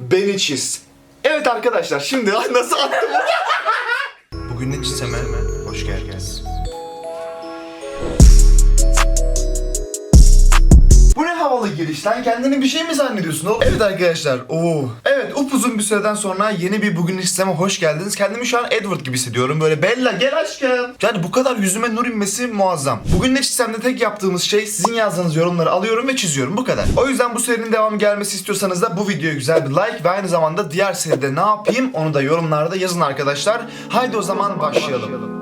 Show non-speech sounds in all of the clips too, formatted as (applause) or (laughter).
beni çiz. Evet arkadaşlar şimdi (laughs) nasıl attım? Bugünün çizeme hoş geldiniz. Havalı giriş lan kendini bir şey mi zannediyorsun oğlum? Evet arkadaşlar oo. Evet upuzun bir süreden sonra yeni bir bugün sisteme hoş geldiniz. Kendimi şu an Edward gibi hissediyorum. Böyle Bella gel aşkım. Yani bu kadar yüzüme nur inmesi muazzam. Bugün ne sistemde tek yaptığımız şey sizin yazdığınız yorumları alıyorum ve çiziyorum bu kadar. O yüzden bu serinin devamı gelmesi istiyorsanız da bu videoya güzel bir like ve aynı zamanda diğer seride ne yapayım onu da yorumlarda yazın arkadaşlar. Haydi o zaman başlayalım.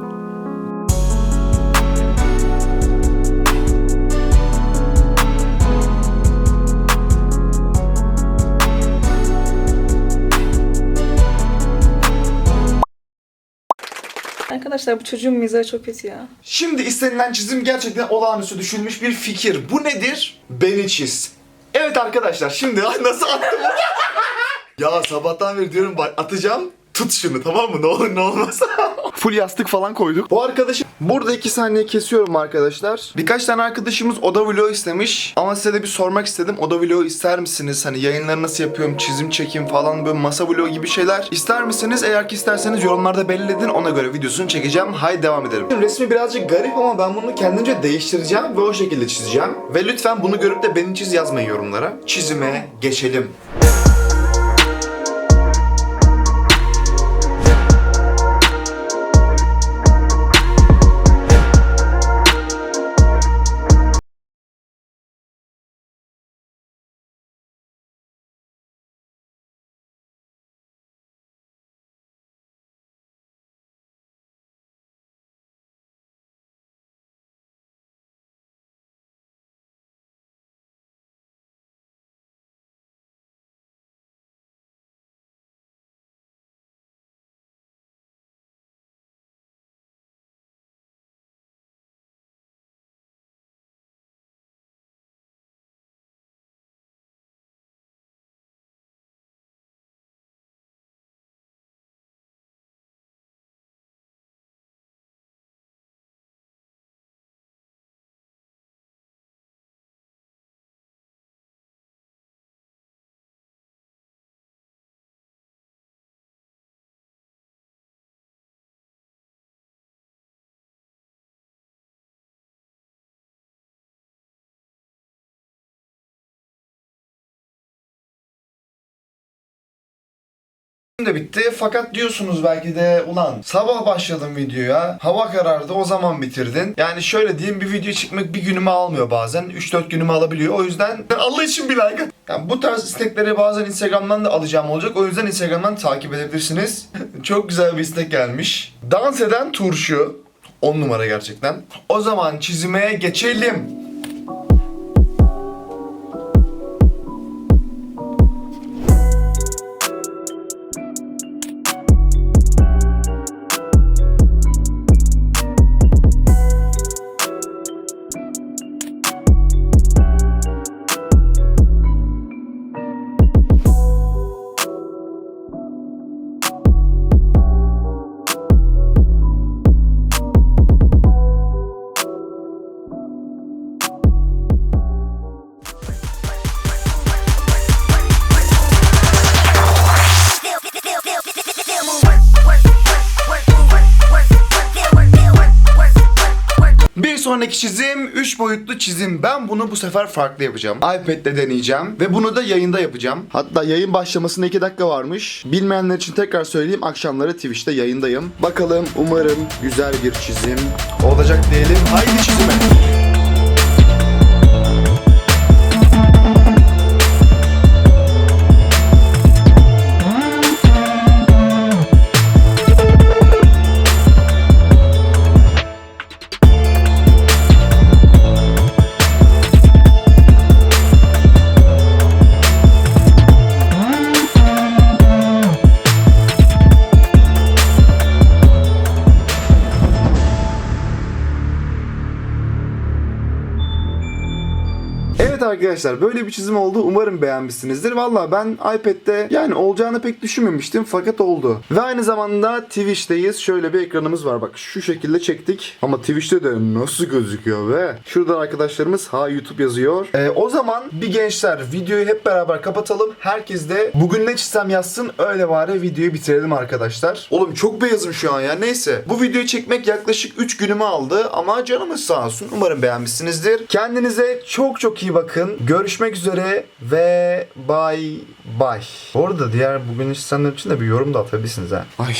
Arkadaşlar bu çocuğun mizahı çok kötü ya. Şimdi istenilen çizim gerçekten olağanüstü düşünülmüş bir fikir. Bu nedir? Beni çiz. Evet arkadaşlar şimdi ay nasıl attım? (laughs) ya sabahtan beri diyorum bak atacağım. Tut şunu tamam mı? Ne olur ne olmaz. (laughs) Full yastık falan koyduk. Bu arkadaşım burada iki saniye kesiyorum arkadaşlar. Birkaç tane arkadaşımız oda vlogu istemiş. Ama size de bir sormak istedim. Oda vlogu ister misiniz? Hani yayınları nasıl yapıyorum? Çizim çekim falan böyle masa vlogu gibi şeyler. İster misiniz? Eğer ki isterseniz yorumlarda belirledin. Ona göre videosunu çekeceğim. Haydi devam edelim. Resmi birazcık garip ama ben bunu kendimce değiştireceğim ve o şekilde çizeceğim. Ve lütfen bunu görüp de beni çiz yazmayın yorumlara. Çizime geçelim. De bitti fakat diyorsunuz belki de ulan sabah başladım videoya hava karardı o zaman bitirdin. Yani şöyle diyeyim bir video çıkmak bir günümü almıyor bazen 3-4 günümü alabiliyor o yüzden (laughs) Allah için bir like. Yani bu tarz istekleri bazen Instagram'dan da alacağım olacak o yüzden Instagram'dan takip edebilirsiniz. (laughs) Çok güzel bir istek gelmiş. Dans eden turşu 10 numara gerçekten. O zaman çizime geçelim. Bir sonraki çizim 3 boyutlu çizim. Ben bunu bu sefer farklı yapacağım. iPad'de deneyeceğim ve bunu da yayında yapacağım. Hatta yayın başlamasına 2 dakika varmış. Bilmeyenler için tekrar söyleyeyim. Akşamları Twitch'te yayındayım. Bakalım umarım güzel bir çizim olacak diyelim. Haydi çizime. Arkadaşlar böyle bir çizim oldu. Umarım beğenmişsinizdir. Valla ben iPad'de yani olacağını pek düşünmemiştim fakat oldu. Ve aynı zamanda Twitch'teyiz. Şöyle bir ekranımız var. Bak şu şekilde çektik. Ama Twitch'te de nasıl gözüküyor ve şuradan arkadaşlarımız ha YouTube yazıyor. Ee, o zaman bir gençler videoyu hep beraber kapatalım. Herkes de bugün ne çizsem yazsın öyle bari videoyu bitirelim arkadaşlar. Oğlum çok beyazım şu an ya neyse. Bu videoyu çekmek yaklaşık 3 günümü aldı ama canımız sağ olsun. Umarım beğenmişsinizdir. Kendinize çok çok iyi bakın. Görüşmek üzere ve bye bye. Bu arada diğer bugün çizsenler için de bir yorum da atabilirsiniz ha. Ay.